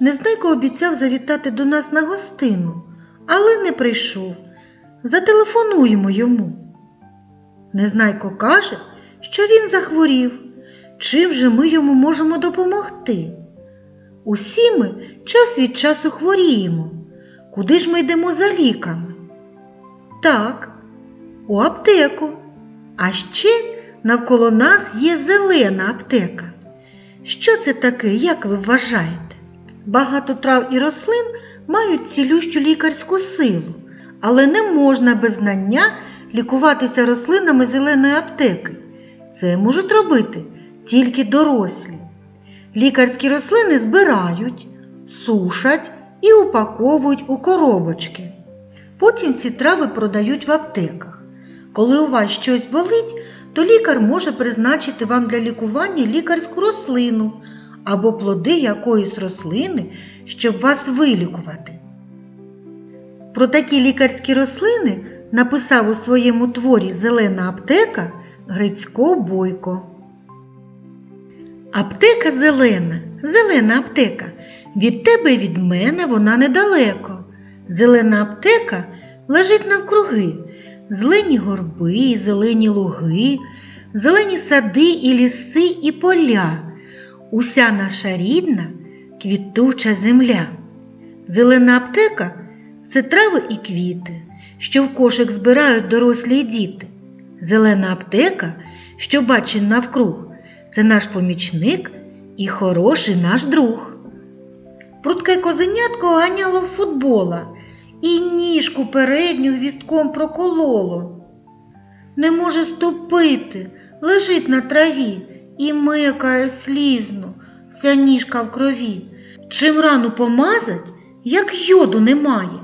Незнайко обіцяв завітати до нас на гостину, але не прийшов. Зателефонуємо йому. Незнайко каже, що він захворів. Чим же ми йому можемо допомогти? Усі ми час від часу хворіємо. Куди ж ми йдемо за ліками? Так, у аптеку. А ще навколо нас є зелена аптека. Що це таке, як ви вважаєте? Багато трав і рослин мають цілющу лікарську силу, але не можна без знання лікуватися рослинами зеленої аптеки. Це можуть робити тільки дорослі. Лікарські рослини збирають, сушать і упаковують у коробочки. Потім ці трави продають в аптеках. Коли у вас щось болить, то лікар може призначити вам для лікування лікарську рослину або плоди якоїсь рослини, щоб вас вилікувати. Про такі лікарські рослини написав у своєму творі Зелена аптека Грицько Бойко. Аптека зелена, зелена аптека. Від тебе і від мене вона недалеко. Зелена аптека лежить навкруги. Зелені горби, зелені луги, зелені сади і ліси і поля. Уся наша рідна квітуча земля. Зелена аптека це трави і квіти, що в кошик збирають дорослі діти. Зелена аптека, що бачить навкруг, це наш помічник і хороший наш друг. Прудке козенятко ганяло футбола і ніжку передню гвістком прокололо. Не може ступити, лежить на траві і микає слізно, вся ніжка в крові. Чим рану помазать, як йоду немає.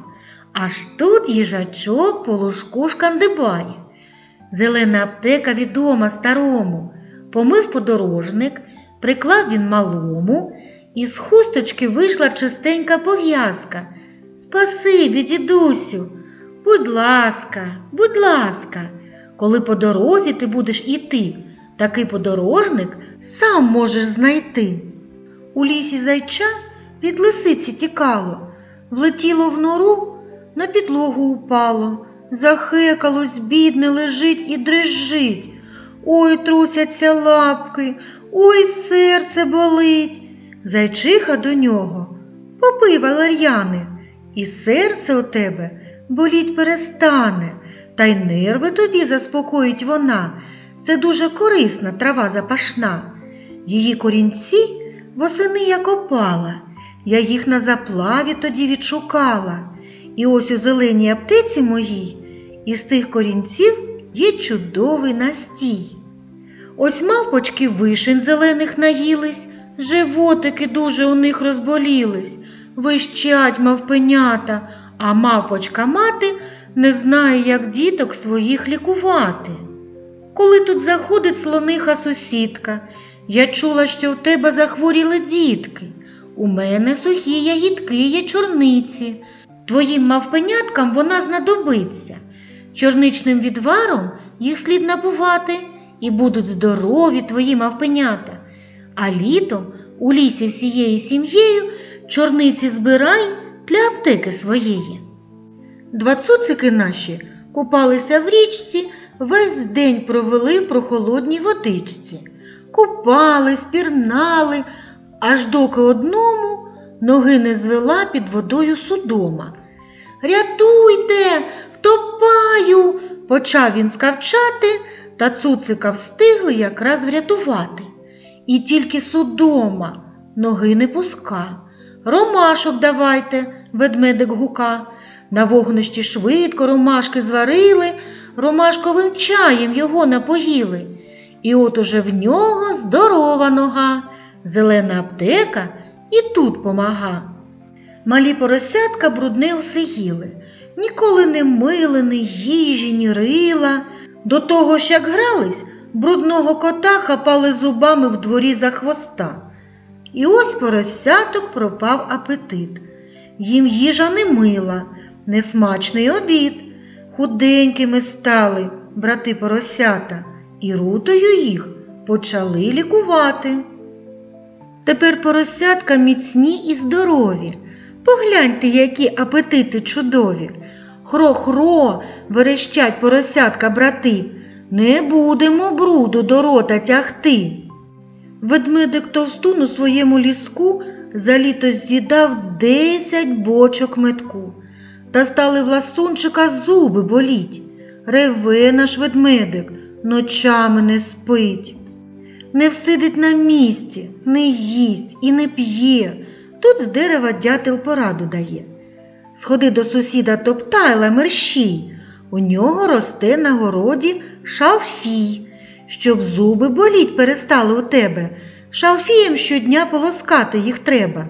Аж тут їжачок по лужку шкандибає. Зелена аптека відома старому. Помив подорожник, приклав він малому, і з хусточки вийшла чистенька пов'язка. Спасибі, дідусю, будь ласка, будь ласка, коли по дорозі ти будеш іти, такий подорожник сам можеш знайти. У лісі зайча від лисиці тікало, влетіло в нору, на підлогу упало, захекалось, бідне, лежить і дрижить. Ой, трусяться лапки, ой, серце болить. Зайчиха до нього. Попий валер'яни, і серце у тебе боліть перестане, та й нерви тобі заспокоїть вона. Це дуже корисна трава запашна. Її корінці восени як опала. Я їх на заплаві тоді відшукала. І ось у зеленій аптеці моїй із тих корінців є чудовий настій. Ось мавпочки вишень зелених наїлись, животики дуже у них розболілись, вищать мавпенята, а мавпочка мати не знає, як діток своїх лікувати. Коли тут заходить слониха сусідка, я чула, що в тебе захворіли дітки. У мене сухі ягідки є чорниці. Твоїм мавпеняткам вона знадобиться. Чорничним відваром їх слід набувати, і будуть здорові твої мавпенята. А літом у лісі всією сім'єю чорниці збирай для аптеки своєї. Два цуцики наші купалися в річці, весь день провели в прохолодній водичці. Купались, пірнали, аж доки одному ноги не звела під водою судома. Рятуйте, втопаю, почав він скавчати, та цуцика встигли якраз врятувати. І тільки судома ноги не пуска. Ромашок давайте, ведмедик гука. На вогнищі швидко ромашки зварили, ромашковим чаєм його напоїли. І от уже в нього здорова нога, зелена аптека і тут помага. Малі поросятка брудне усе їли, ніколи не мили, ні їжі, ні рила. До того ж, як грались, брудного кота хапали зубами в дворі за хвоста. І ось поросяток пропав апетит. Їм їжа не мила, несмачний обід. Худенькими стали брати поросята, і рутою їх почали лікувати. Тепер поросятка міцні і здорові. Погляньте, які апетити чудові. Хро-хро, верещать поросятка брати, не будемо бруду до рота тягти. Ведмедик товстун у своєму ліску за літо з'їдав десять бочок метку. Та стали в ласунчика зуби боліть. Реве наш ведмедик, ночами не спить. Не всидить на місці, не їсть і не п'є. Тут з дерева дятел пораду дає. Сходи до сусіда Топтайла мерщій. У нього росте на городі шалфій. Щоб зуби боліть перестали у тебе. Шалфієм щодня полоскати їх треба.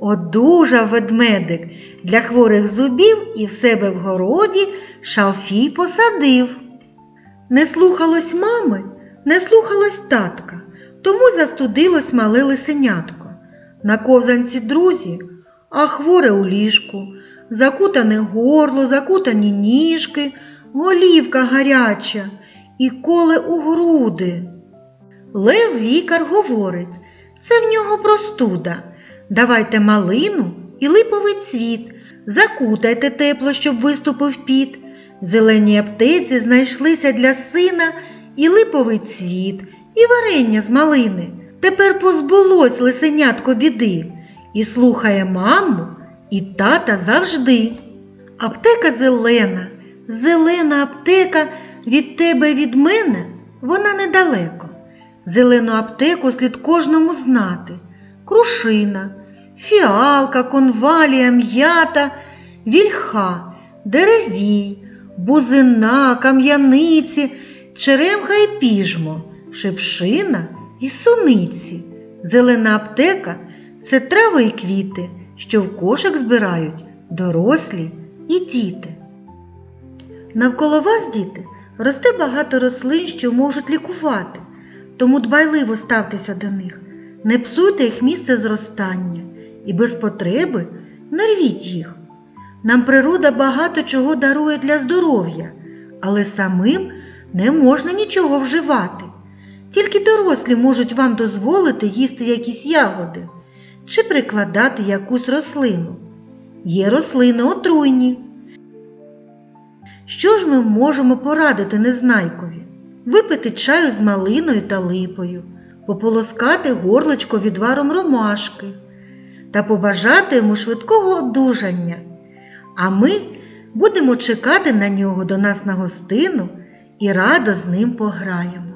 Одужав ведмедик для хворих зубів і в себе в городі шалфій посадив. Не слухалось мами, не слухалось татка, тому застудилось мале лисенятко. На ковзанці друзі, а хворе у ліжку, закутане горло, закутані ніжки, голівка гаряча і коле у груди. Лев лікар говорить, це в нього простуда. Давайте малину і липовий цвіт, закутайте тепло, щоб виступив піт. Зеленій аптеці знайшлися для сина і липовий цвіт, і варення з малини. Тепер позбулось лисенятко біди, і слухає маму і тата завжди. Аптека зелена, зелена аптека від тебе від мене, вона недалеко. Зелену аптеку слід кожному знати. Крушина, фіалка, конвалія, м'ята, вільха, деревій, бузина, кам'яниці, черемха і піжмо, шипшина і суниці. Зелена аптека це трави і квіти, що в кошик збирають дорослі і діти. Навколо вас, діти, росте багато рослин, що можуть лікувати, тому дбайливо ставтеся до них, не псуйте їх місце зростання і без потреби не рвіть їх. Нам природа багато чого дарує для здоров'я, але самим не можна нічого вживати. Тільки дорослі можуть вам дозволити їсти якісь ягоди чи прикладати якусь рослину. Є рослини отруйні. Що ж ми можемо порадити незнайкові? Випити чаю з малиною та липою, пополоскати горличко відваром ромашки та побажати йому швидкого одужання. А ми будемо чекати на нього до нас на гостину і радо з ним пограємо.